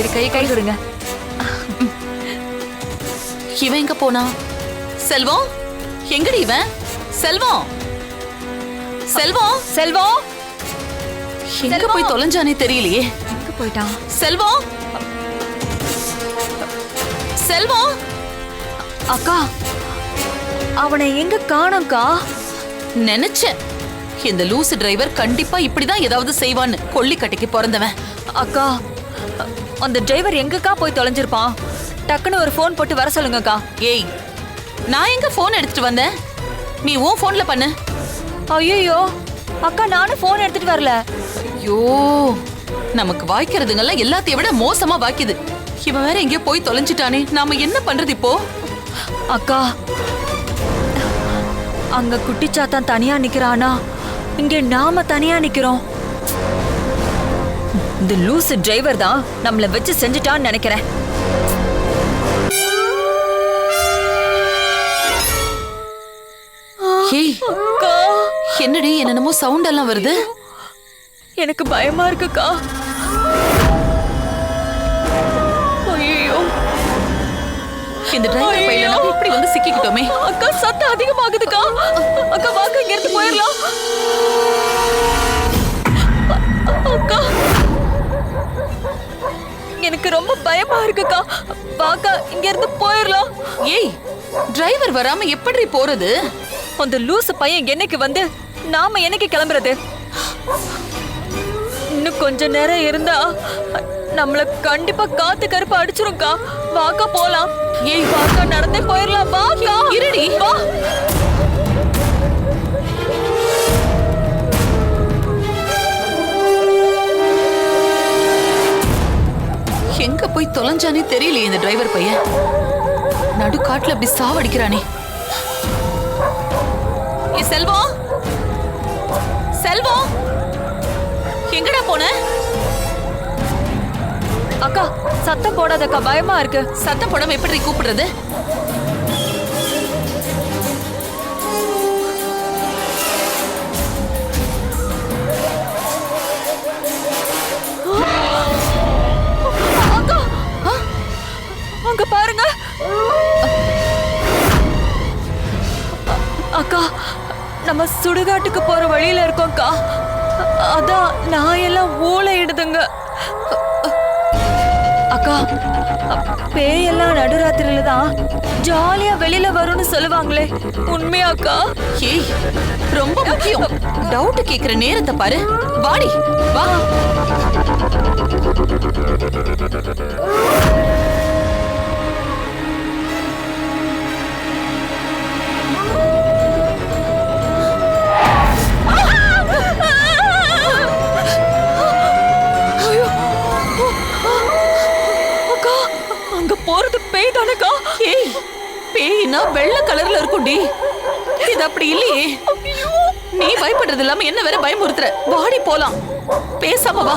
மாதிரி கை கை கொடுங்க. இவன் எங்க போனா? செல்வம்? எங்கடி இவன்? செல்வம்? செல்வம்? செல்வம்? எங்க. போய் தொலைஞ்சானே தெரியலையே. எங்க போயிட்டான்? செல்வம்? செல்வம்? அக்கா அவனை எங்க காணோம்க்கா? நினைச்சேன். இந்த லூசு டிரைவர் கண்டிப்பா இப்படிதான் ஏதாவது செய்வான்னு கொல்லிக்கட்டைக்கு பிறந்தவன். அக்கா அந்த டிரைவர் எங்கக்கா போய் தொலைஞ்சிருப்பான்? டக்குன்னு ஒரு ஃபோன் போட்டு வர சொல்லுங்கக்கா. ஏய். நான் எங்க போன் எடுத்துட்டு வந்தேன்? நீ உன் போன்ல பண்ணு. ஐயோ அக்கா நானும் ஃபோன் எடுத்துட்டு வரல. ஐயோ. நமக்கு வாய்க்கிறதுங்கெல்லாம் எல்லாத்தையும் விட மோசமா வாய்க்குது. இவன் வேற எங்கேயோ போய் தொலைஞ்சிட்டானே. நாம என்ன பண்றது இப்போ? அக்கா அங்க குட்டிச்சாத்தான் தனியா நிக்கிறானா? இங்க நாம தனியா நிக்கிறோம். இந்த லூசு டிரைவர் தான் நம்மள வச்சு செஞ்சுட்டான்னு நினைக்கிறேன். என்னடி என்னென்னமோ சவுண்ட் எல்லாம் வருது? எனக்கு பயமா இருக்குக்கா. இந்த டிரைவர் பையில நம்ம இப்படி வந்து சிக்கிக்கிட்டோமே. அக்கா சத்தம் அதிகமாகுதுக்கா. அக்கா வாங்க இங்க இருந்து போயிடலாம். பயமா இருக்குக்கா. வாக்கா இங்க இருந்து போயிடலாம் ஏய் டிரைவர் வராம எப்படி போறது? அந்த லூசு பையன் என்னைக்கு வந்து நாம என்னைக்கு கிளம்புறது? இன்னும் கொஞ்ச நேரம் இருந்தா நம்மள கண்டிப்பா காத்து கருப்பு அடிச்சிரும்க்கா. வாக்கா போலாம். ஏய் வாக்கா நடந்தே போயிடலாம் வாக்கா. இருடி. வா. தொலைஞ்சானே தெரியலையே இந்த டிரைவர் பையன். நடு காட்டுல அப்படி சாவடிக்கிறானே. செல்வம். செல்வம். எங்கடா போன? அக்கா சத்தம் போடாதக்கா பயமா இருக்கு. சத்தம் போடாம எப்படி கூப்பிடுறது? நம்ம சுடுகாட்டுக்கு போற வழியில இருக்கோம்க்கா அதான் நான் எல்லாம் ஊழையிடுதுங்க அக்கா பேயெல்லாம் நடுராத்திரியில தான் ஜாலியா வெளியில வரும்னு சொல்லுவாங்களே. உண்மையாக்கா ஏய் ரொம்ப முக்கியம். டவுட் கேக்குற நேரத்தை பாரு. வாடி வா. ஐயோ! போறது பேய் தானக்கா ஏய் பேய்னா வெள்ளை கலர்ல இருக்கும்டி இது அப்படி இல்லையே. நீ பயப்படுறது இல்லாம என்ன வேற பயமுறுத்துற? வாடி போலாம். பேசாம வா.